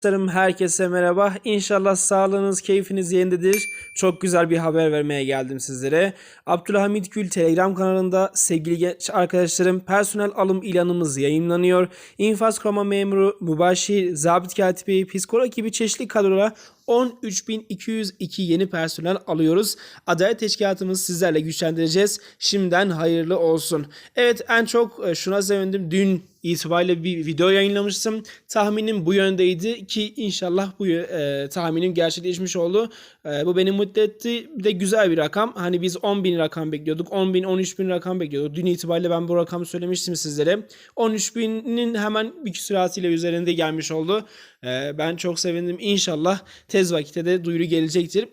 Dostlarım herkese merhaba. İnşallah sağlığınız, keyfiniz yerindedir. Çok güzel bir haber vermeye geldim sizlere. Abdülhamit Gül Telegram kanalında sevgili genç arkadaşlarım personel alım ilanımız yayınlanıyor. İnfaz kurama memuru, mübaşir, zabit katibi, psikolog gibi çeşitli kadrolara 13.202 yeni personel alıyoruz. Adalet Teşkilatımız sizlerle güçlendireceğiz. Şimdiden hayırlı olsun. Evet en çok e, şuna sevindim. Dün itibariyle bir video yayınlamıştım. Tahminim bu yöndeydi ki inşallah bu e, tahminim gerçekleşmiş oldu. E, bu beni mutlu etti. Bir de güzel bir rakam. Hani biz 10.000 rakam bekliyorduk. 10.000 13.000 rakam bekliyorduk. Dün itibariyle ben bu rakamı söylemiştim sizlere. 13.000'in hemen bir küsuratiyle üzerinde gelmiş oldu. E, ben çok sevindim. İnşallah tez vakitte de duyuru gelecektir.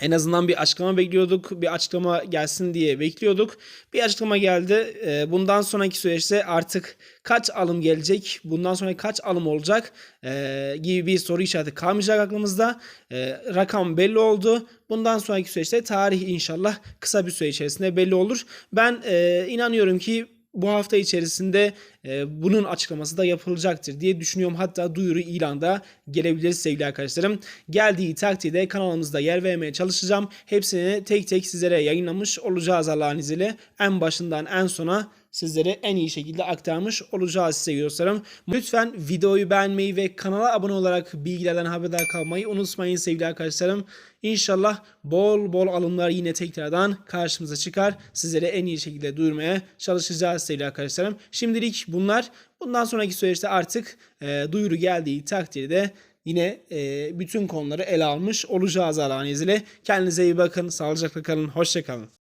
En azından bir açıklama bekliyorduk. Bir açıklama gelsin diye bekliyorduk. Bir açıklama geldi. Ee, Bundan sonraki süreçte artık kaç alım gelecek, bundan sonra kaç alım olacak ee, gibi bir soru işareti kalmayacak aklımızda. Ee, Rakam belli oldu. Bundan sonraki süreçte tarih inşallah kısa bir süre içerisinde belli olur. Ben inanıyorum ki bu hafta içerisinde e, bunun açıklaması da yapılacaktır diye düşünüyorum. Hatta duyuru ilanda gelebilir sevgili arkadaşlarım. Geldiği takdirde kanalımızda yer vermeye çalışacağım. Hepsini tek tek sizlere yayınlamış olacağız Allah'ın izniyle. En başından en sona sizlere en iyi şekilde aktarmış olacağız sevgili dostlarım. Lütfen videoyu beğenmeyi ve kanala abone olarak bilgilerden haberdar kalmayı unutmayın sevgili arkadaşlarım. İnşallah bol bol alımlar yine tekrardan karşımıza çıkar. Sizlere en iyi şekilde duyurmaya çalışacağız sevgili arkadaşlarım. Şimdilik bunlar. Bundan sonraki süreçte artık e, duyuru geldiği takdirde yine e, bütün konuları ele almış olacağız Allah'ın izniyle. Kendinize iyi bakın. Sağlıcakla kalın. Hoşçakalın.